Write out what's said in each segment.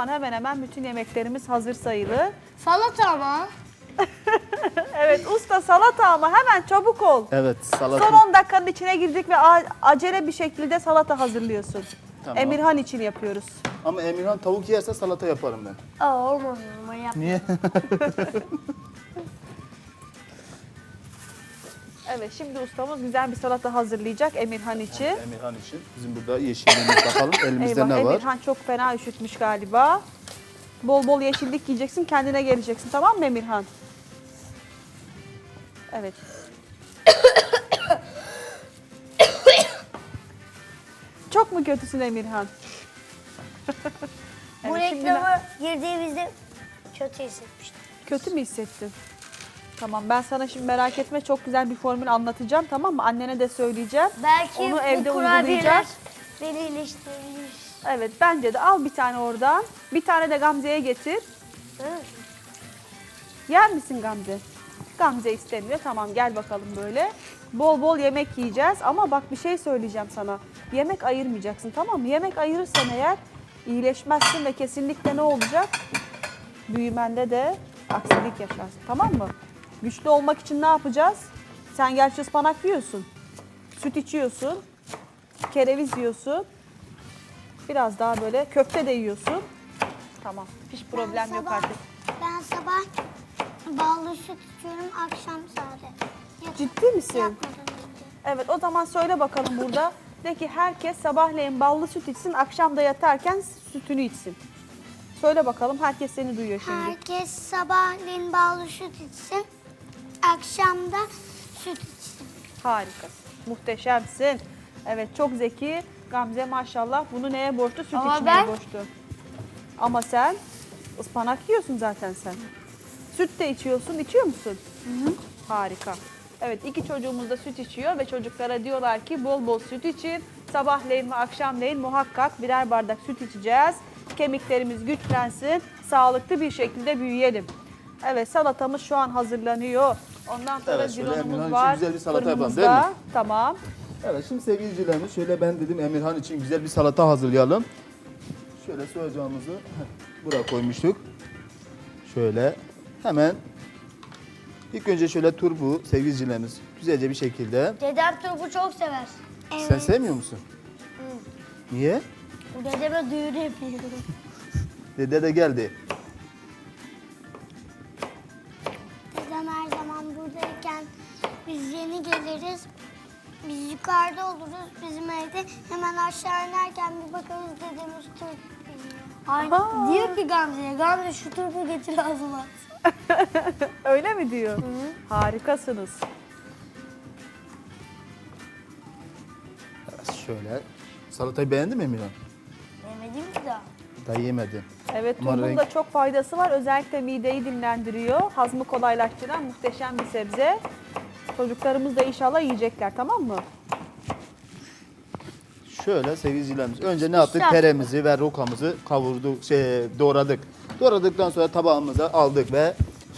an hemen hemen bütün yemeklerimiz hazır sayılı. Salata ama. Evet usta salata ama hemen çabuk ol. Evet salata. Son 10 dakikanın içine girdik ve acele bir şekilde salata hazırlıyorsun. Tamam. Emirhan için yapıyoruz. Ama Emirhan tavuk yerse salata yaparım ben. Aa olmaz ama yap. Niye? Evet şimdi ustamız güzel bir salata hazırlayacak Emirhan için. Emirhan için. Bizim burada yeşilliğimiz bakalım elimizde Eyvah ne var? Emirhan çok fena üşütmüş galiba. Bol bol yeşillik yiyeceksin kendine geleceksin tamam mı Emirhan? Evet. çok mu kötüsün Emirhan? Bu Evet, şimdi reklamı girdiğimizde kötü hissetmiştim. Kötü mü hissettin? Tamam ben sana şimdi merak etme çok güzel bir formül anlatacağım tamam mı? Annene de söyleyeceğim. Belki Onu bu evde kurabiyeler uygulayacağız. beni iyileştirebilir. Evet bence de al bir tane oradan. Bir tane de Gamze'ye getir. Hı? Yer misin Gamze? Gamze istemiyor. Tamam gel bakalım böyle. Bol bol yemek yiyeceğiz ama bak bir şey söyleyeceğim sana. Yemek ayırmayacaksın tamam mı? Yemek ayırırsan eğer iyileşmezsin ve kesinlikle ne olacak? Büyümende de aksilik yaşarsın tamam mı? Güçlü olmak için ne yapacağız? Sen gerçi ıspanak yiyorsun. Süt içiyorsun. Kereviz yiyorsun. Biraz daha böyle köfte de yiyorsun. Tamam. Hiç problem yok sabah- artık. Ben sabah ballı süt içiyorum, akşam sade. Yat- Ciddi misin? Evet o zaman söyle bakalım burada. De ki herkes sabahleyin ballı süt içsin, akşam da yatarken sütünü içsin. Söyle bakalım herkes seni duyuyor şimdi. Herkes sabahleyin ballı süt içsin, akşam da süt içsin. Harikasın. Muhteşemsin. Evet çok zeki. Gamze maşallah bunu neye borçlu? Süt Ama içmeye ben- borçlu. Ama sen ıspanak yiyorsun zaten sen. Süt de içiyorsun. İçiyor musun? Harika. Evet iki çocuğumuz da süt içiyor ve çocuklara diyorlar ki bol bol süt için. Sabahleyin ve akşamleyin muhakkak birer bardak süt içeceğiz. Kemiklerimiz güçlensin. Sağlıklı bir şekilde büyüyelim. Evet salatamız şu an hazırlanıyor. Ondan sonra Evet, için var. güzel bir salata yapalım, değil mi? Tamam. Evet şimdi sevgili izleyicilerimiz şöyle ben dedim Emirhan için güzel bir salata hazırlayalım. Şöyle soğacağımızı buraya koymuştuk. Şöyle hemen ilk önce şöyle turbu sevgili izleyicilerimiz güzelce bir şekilde. Dedem turbu çok sever. Sen sevmiyor musun? Niye? Dedeme düğün yapıyor. Dede de geldi. Yeni geliriz. Biz yukarıda oluruz bizim evde. Hemen aşağı inerken bir bakarız dedemiz Türk. Aynen. Diyor ki Gamze'ye, Gamze şu turbu getir ağzıma. Öyle mi diyor? Harikasınız. Evet, şöyle. Salatayı beğendin mi Emirhan? Yemedim ki daha. Daha yemedi. Evet turbun renk- da çok faydası var. Özellikle mideyi dinlendiriyor. Hazmı kolaylaştıran muhteşem bir sebze. Çocuklarımız da inşallah yiyecekler tamam mı? Şöyle sevgili. Önce ne yaptık? İşte. Teremizi ve rokamızı kavurduk, şey, doğradık. Doğradıktan sonra tabağımıza aldık ve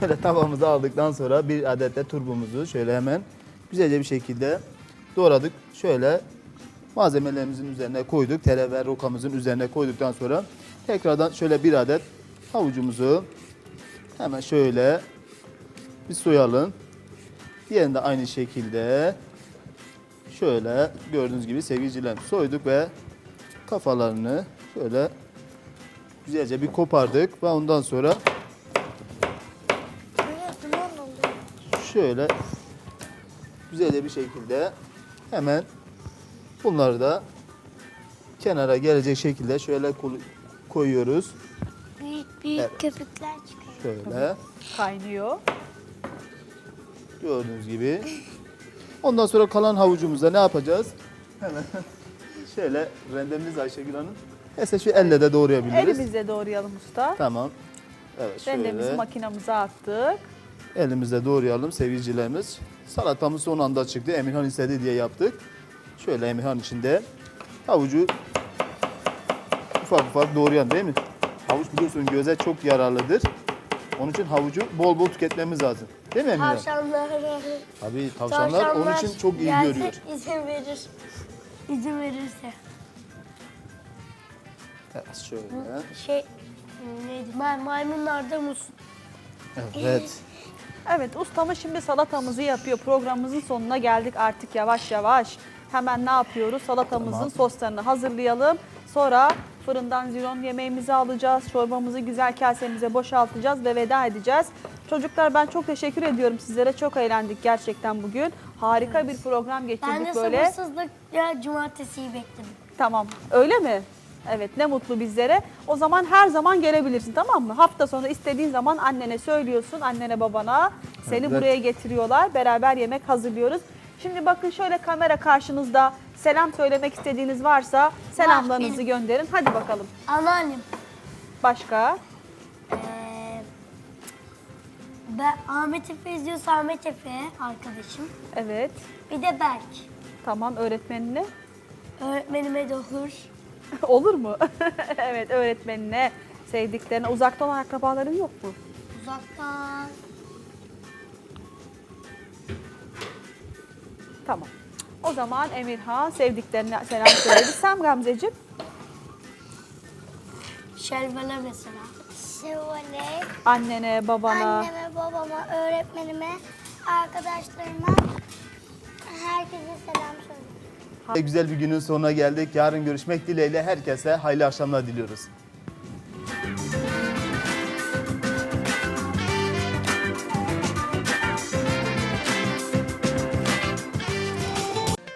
şöyle tabağımıza aldıktan sonra bir adet de turbumuzu şöyle hemen güzelce bir şekilde doğradık. Şöyle malzemelerimizin üzerine koyduk. Tere ve rokamızın üzerine koyduktan sonra tekrardan şöyle bir adet havucumuzu hemen şöyle bir soyalım. Diğerini de aynı şekilde şöyle gördüğünüz gibi sevgiliciler soyduk ve kafalarını şöyle güzelce bir kopardık ve ondan sonra şöyle güzelce bir şekilde hemen bunları da kenara gelecek şekilde şöyle koyuyoruz. Büyük büyük Evet. köpükler çıkıyor. Şöyle Kaynıyor. Gördüğünüz gibi. Ondan sonra kalan havucumuzda ne yapacağız? Hemen şöyle rendemiz Ayşegül Hanım. Mesela şu elle de doğrayabiliriz. Elimizle doğrayalım usta. Tamam. Evet Rendemizi şöyle makinamıza attık. elimizde doğrayalım sevgilicilerimiz. Salatamız son anda çıktı. Emirhan istedi diye yaptık. Şöyle Emirhan içinde havucu ufak ufak doğrayan değil mi? Havuç biliyorsun göze çok yararlıdır. Onun için havucu bol bol tüketmemiz lazım. Değil mi Emirhan? Tavşanlar, Tabii tavşanlar onun için çok iyi gelse görüyor. izin verir. İzin verirse. Evet şöyle. Şey, neydi? Ma- maymunlarda musun? Evet. Evet ustamız şimdi salatamızı yapıyor. Programımızın sonuna geldik artık yavaş yavaş. Hemen ne yapıyoruz? Salatamızın Tamam. soslarını hazırlayalım. Sonra fırından ziron yemeğimizi alacağız. Çorbamızı güzel kasemize boşaltacağız ve veda edeceğiz. Çocuklar ben çok teşekkür ediyorum sizlere. Çok eğlendik gerçekten bugün. Harika bir program Ben geçirdik de böyle. sabırsızlıkla cumartesiyi bekledim. Tamam. Öyle mi? Evet ne mutlu bizlere. O zaman her zaman gelebilirsin tamam mı? Hafta sonu istediğin zaman annene söylüyorsun, annene babana. Seni Evet. buraya getiriyorlar. Beraber yemek hazırlıyoruz. Şimdi bakın şöyle kamera karşınızda selam söylemek istediğiniz varsa selamlarınızı benim. gönderin. Hadi bakalım. Anneannem. Başka? Ee, ben Ahmet Efe izliyorsa Ahmet Efe arkadaşım. Evet. Bir de Berk. Tamam öğretmenine. Öğretmenime de Hır. Olur mu? evet öğretmenine, sevdiklerine. Uzaktan akrabaların yok mu? Uzaktan. Tamam. O zaman Emirhan sevdiklerine selam söyledi. Sen Gamzeciğim? Şelvele mesela. Şöyle Annene, babana. anneme, babama, öğretmenime, arkadaşlarıma herkese selam söylüyorum. Güzel bir günün sonuna geldik. Yarın görüşmek dileğiyle herkese hayırlı akşamlar diliyoruz.